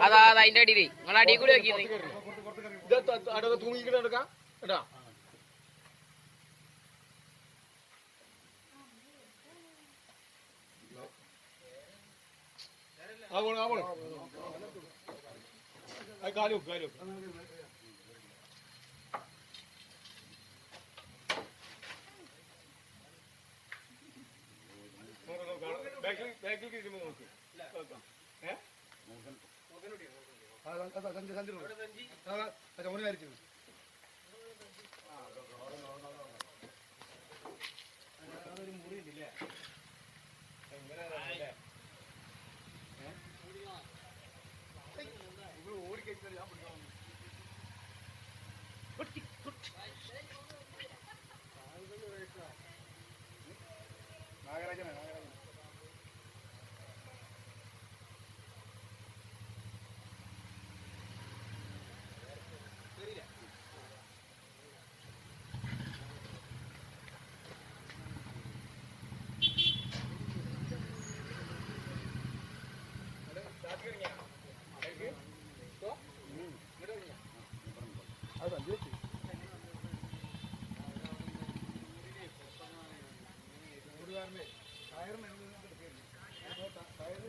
അതാ അതാ അതിന്റെ അടിയിൽ നിങ്ങൾ അടിയിൽ കൂടി അടവ് തൂങ്ങിക്കിട്ട് എടുക്കാം കേട്ടാ ആ പോണു ആ പോണു. അത് കാലു കാലു സഞ്ചി ഓന് ടയറിന് ഒരു ടയർ